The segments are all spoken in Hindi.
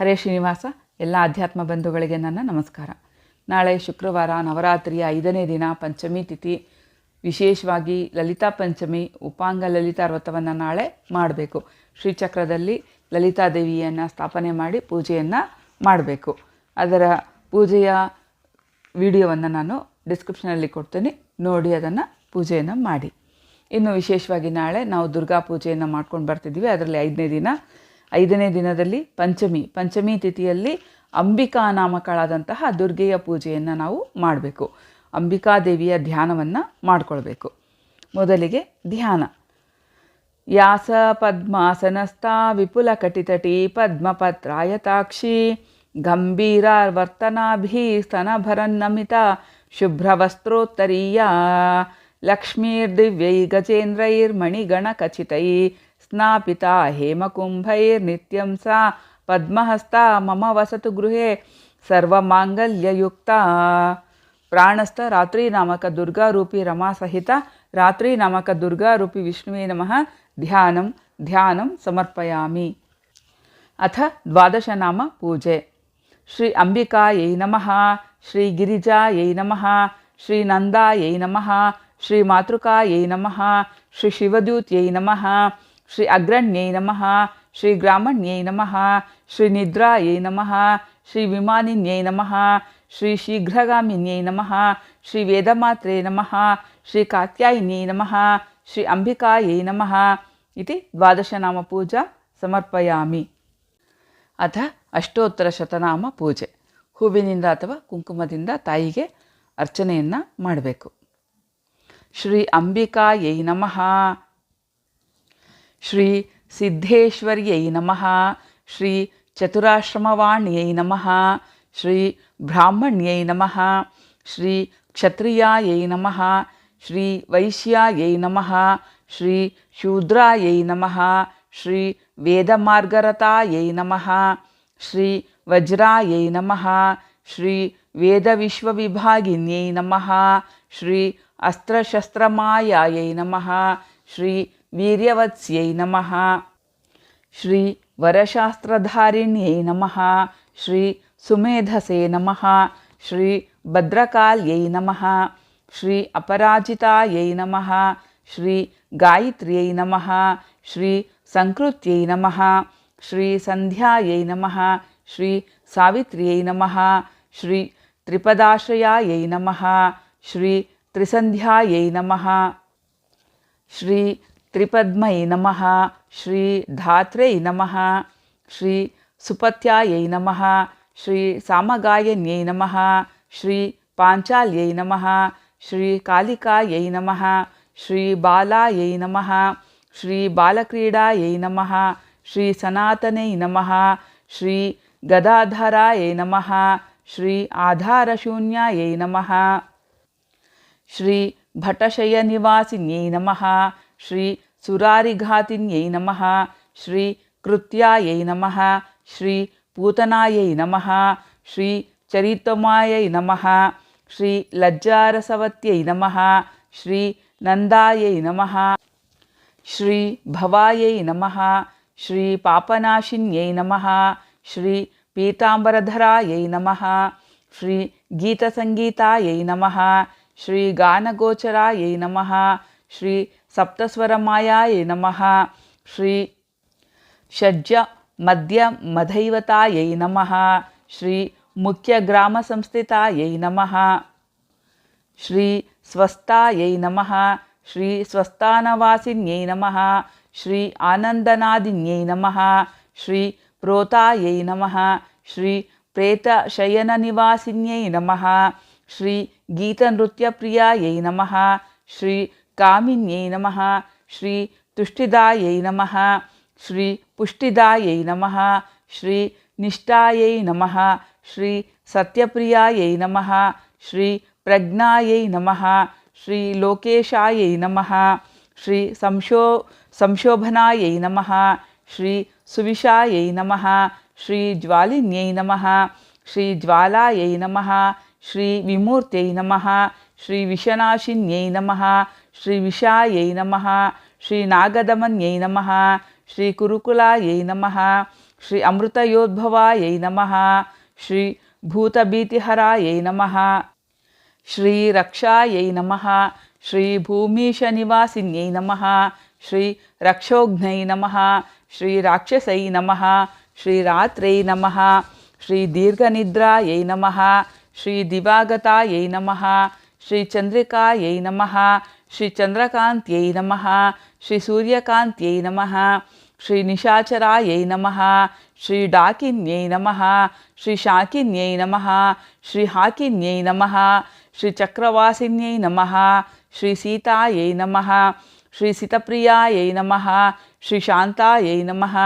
ಹರೇ ಶ್ರೀನಿವಾಸ, ಎಲ್ಲ ಅಧ್ಯಾತ್ಮ ಬಂಧುಗಳಿಗೆ ನನ್ನ ನಮಸ್ಕಾರ. ನಾಳೆ ಶುಕ್ರವಾರ ನವರಾತ್ರಿಯ ಐದನೇ ದಿನ ಪಂಚಮಿ ತಿಥಿ. ವಿಶೇಷವಾಗಿ ಲಲಿತಾ ಪಂಚಮಿ, ಉಪಾಂಗ ಲಲಿತಾ ವ್ರತವನ್ನು ನಾಳೆ ಮಾಡಬೇಕು. ಶ್ರೀಚಕ್ರದಲ್ಲಿ ಲಲಿತಾದೇವಿಯನ್ನು ಸ್ಥಾಪನೆ ಮಾಡಿ ಪೂಜೆಯನ್ನು ಮಾಡಬೇಕು. ಅದರ ಪೂಜೆಯ ವಿಡಿಯೋವನ್ನು ನಾನು ಡಿಸ್ಕ್ರಿಪ್ಷನಲ್ಲಿ ಕೊಡ್ತೀನಿ. ನೋಡಿ ಅದನ್ನು ಪೂಜೆಯನ್ನು ಮಾಡಿ. ಇನ್ನು ವಿಶೇಷವಾಗಿ ನಾಳೆ ನಾವು ದುರ್ಗಾ ಪೂಜೆಯನ್ನು ಮಾಡ್ಕೊಂಡು ಬರ್ತಿದ್ದೀವಿ ಅದರಲ್ಲಿ ಐದನೇ ದಿನ ಐದನೇ ದಿನದಲ್ಲಿ ಪಂಚಮಿ ಪಂಚಮಿ ತಿಥಿಯಲ್ಲಿ ಅಂಬಿಕಾ ನಾಮಕಳಾದಂತಹ ದುರ್ಗೆಯ ಪೂಜೆಯನ್ನು ನಾವು ಮಾಡಬೇಕು. ಅಂಬಿಕಾ ದೇವಿಯ ಧ್ಯಾನವನ್ನು ಮಾಡಿಕೊಳ್ಬೇಕು. ಮೊದಲಿಗೆ ಧ್ಯಾನ. ಯಾಸ, ಪದ್ಮಾಸನಸ್ಥಾ ವಿಪುಲಕಟಿತಟಿ ಪದ್ಮಪತ್ರಾಯತಾಕ್ಷಿ ಗಂಭೀರಾರ್ವರ್ತನಾಭಿ ಸ್ತನಭರನ್ನಮಿತ ಶುಭ್ರವಸ್ತ್ರೋತ್ತರೀಯ ಲಕ್ಷ್ಮೀರ್ದಿವ್ಯೈ ಗಜೇಂದ್ರೈರ್ಮಣಿಗಣಖಚಿತೈ स्नापिता हेमकुम्भैर्नित्यं सा पद्महस्ता मम वसतु गृहे सर्वमाङ्गल्ययुक्ता। प्राणस्थरात्रिनामकदुर्गारूपी रात्रिनामकदुर्गारूपि रमासहितरात्रिनामकदुर्गारूपि विष्णुवे नमः। ध्यानं ध्यानं समर्पयामि। अथ द्वादशनाम पूजे। श्री अम्बिकायै नमः श्रीगिरिजायै नमः श्रीनन्दायै नमः श्रीमातृकायै नमः श्रीशिवद्यूत्यै नमः। ಶ್ರೀ ಅಗ್ರಣ್ಯೈ ನಮಃ, ಶ್ರೀ ಗ್ರಾಮಣ್ಯೈ ನಮಃ, ಶ್ರೀ ನಿದ್ರಾಯೈ ನಮಃ, ಶ್ರೀ ವಿಮಾನಿನ್ಯೈ ನಮಃ, ಶ್ರೀ ಶೀಘ್ರಗಾಮಿನ್ಯೈ ನಮಃ, ಶ್ರೀ ವೇದಮಾತ್ರೇ ನಮಃ, ಶ್ರೀ ಕಾತ್ಯಾಯಿನ್ಯೈ ನಮಃ, ಶ್ರೀ ಅಂಬಿಕಾಯೈ ನಮಃ ಇತಿ ದ್ವಾದಶನಾಮ ಪೂಜಾ ಸಮರ್ಪಯಾಮಿ. ಅಥ ಅಷ್ಟೋತ್ತರ ಶತನಾಮ ಪೂಜೆ. ಹೂವಿನಿಂದ ಅಥವಾ ಕುಂಕುಮದಿಂದ ತಾಯಿಗೆ ಅರ್ಚನೆಯನ್ನು ಮಾಡಬೇಕು. ಶ್ರೀ ಅಂಬಿಕಾಯೈ ನಮಃ. श्री सिद्धेश्वर्यै नम श्री चतुराश्रमवाण्यै नम श्री ब्राह्मण्यै नम श्री क्षत्रियायै नम श्री वैश्यायै नम श्री शूद्रायै नम श्री वेदमार्गरतायै नम श्री वज्रायै नमः श्री वेदविश्वविभागिन्यै नमः श्री अस्त्रशस्त्रमायायै नमः श्री वीर्यवत्स्यै नमः श्री वरशास्त्रधारिण्यै नमः श्री सुमेधसे नमः श्री भद्रकाल्यै नमः श्री अपराजितायै नमः श्री गायत्र्यै नमः श्री संकृत्यै नमः श्री संध्यायै नमः श्री सावित्र्यै नमः श्री त्रिपदाश्रयायै नमः श्री त्रिसन्ध्यायै नमः श्री त्रिपद्मयै नमः श्रीधात्र्यै नमः श्रीसुपत्यायै नमः श्रीसामगायन्यै नमः श्रीपाञ्चाल्यै नमः श्रीकालिकायै नमः श्रीबालायै नमः श्रीबालक्रीडायै नमः श्रीसनातनै नमः श्रीगदाधरायै नमः श्री आधारशून्यायै नमः श्रीभटशयनिवासिन्यै नमः श्री सुरारिघातिन्यै नमः श्रीकृत्यायै नमः श्रीपूतनायै नमः श्रीचरितमायै नमः श्री लज्जारसवत्यै नमः श्रीनन्दायै नमः श्रीभवायै नमः श्रीपापनाशिन्यै नमः श्रीपीताम्बरधरायै नमः श्रीगीतसङ्गीतायै नमः श्रीगानगोचरायै नमः श्री सप्तस्वरमायाय नमः। श्री षड्ज मध्यमधैवतायै नमः। श्री मुख्यग्रामसंस्थितायै नमः। श्री स्वस्थायै नमः। श्री स्वस्थानवासिन्यै नमः। श्री आनन्दनादिन्यै नमः। श्री प्रोतायै नमः। श्री प्रेतशयननिवासिन्यै नमः। श्री गीतनृत्यप्रियायै नमः। श्री कामिन्यै नमः श्री तुष्टिदायै नमः श्री पुष्टिदायै नमः श्री निष्ठायै नमः श्री सत्यप्रियायै नमः श्री प्रज्ञायै नमः श्री लोकेशायै नमः श्री संशो संशोभनायै नमः श्री सुविशायै नमः श्री ज्वालिन्यै नमः श्री ज्वालायै नमः श्री विमूर्त्यै नमः श्री विशनाशिन्यै नमः श्री विशा ये नम श्री नागदमन ये नम श्री अमृतयोद्भवायै नम श्रीभूतभीतिहरायै नम, श्रीरक्षायै नमः, श्रीभूमीशनिवासिन्यै नम, श्रीरक्षोघ्नै नमः ये नम श्री दिवागता ये नम श्री चंद्रिका ये नम श्रीचन्द्रकान्त्यै नमः श्रीसूर्यकान्त्यै नमः श्रीनिशाचरायै नमः श्रीडाकिन्यै नमः श्रीशाकिन्यै नमः श्रीहाकिन्यै नमः श्रीचक्रवासिन्यै नमः श्रीसीतायै नमः श्रीसितप्रियायै नमः श्रीशान्तायै नमः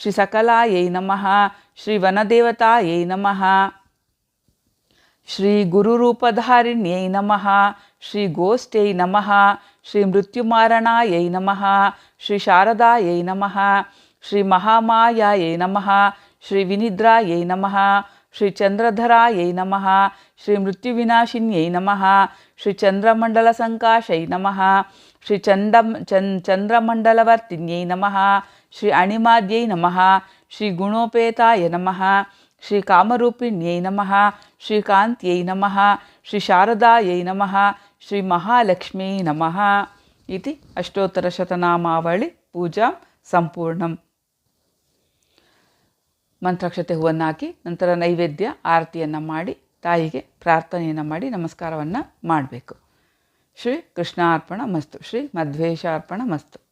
श्रीसकलायै नमः श्रीवनदेवतायै नमः। श्रीगुरुरूपधारिण्यै नमः श्रीगोष्ठ्यै नमः श्रीमृत्युमारणायै नमः श्रीशारदायै नमः श्रीमहामायायै नमः श्रीविनिद्रायै नमः श्रीचन्द्रधरायै नमः श्रीमृत्युविनाशिन्यै नमः श्रीचन्द्रमण्डलसङ्काशै नमः श्रीचण्डं चन् चन्द्रमण्डलवर्तिन्यै नमः श्री अणिमाद्यै नमः श्रीगुणोपेताय नमः ಶ್ರೀ ಕಾಮರೂಪಿಣ್ಯೈ ನಮಃ ಶ್ರೀಕಾಂತ್ಯೈ ನಮಃ ಶ್ರೀ ಶಾರದಾಯೈ ನಮಃ ಶ್ರೀ ಮಹಾಲಕ್ಷ್ಮೀ ನಮಃ ಇತಿ ಅಷ್ಟೋತ್ತರ ಶತನಾಮಾವಳಿ ಪೂಜಾ ಸಂಪೂರ್ಣಂ ಮಂತ್ರಾಕ್ಷತೆ ಹೂವನ್ನಾಕಿ ನಂತರ ನೈವೇದ್ಯ ಆರತಿಯನ್ನು ಮಾಡಿ ತಾಯಿಗೆ ಪ್ರಾರ್ಥನೆಯನ್ನು ಮಾಡಿ ನಮಸ್ಕಾರವನ್ನು ಮಾಡಬೇಕು. ಶ್ರೀ ಕೃಷ್ಣಾರ್ಪಣ ಮಸ್ತು. ಶ್ರೀ ಮಧ್ವೇಶಾರ್ಪಣ ಮಸ್ತು.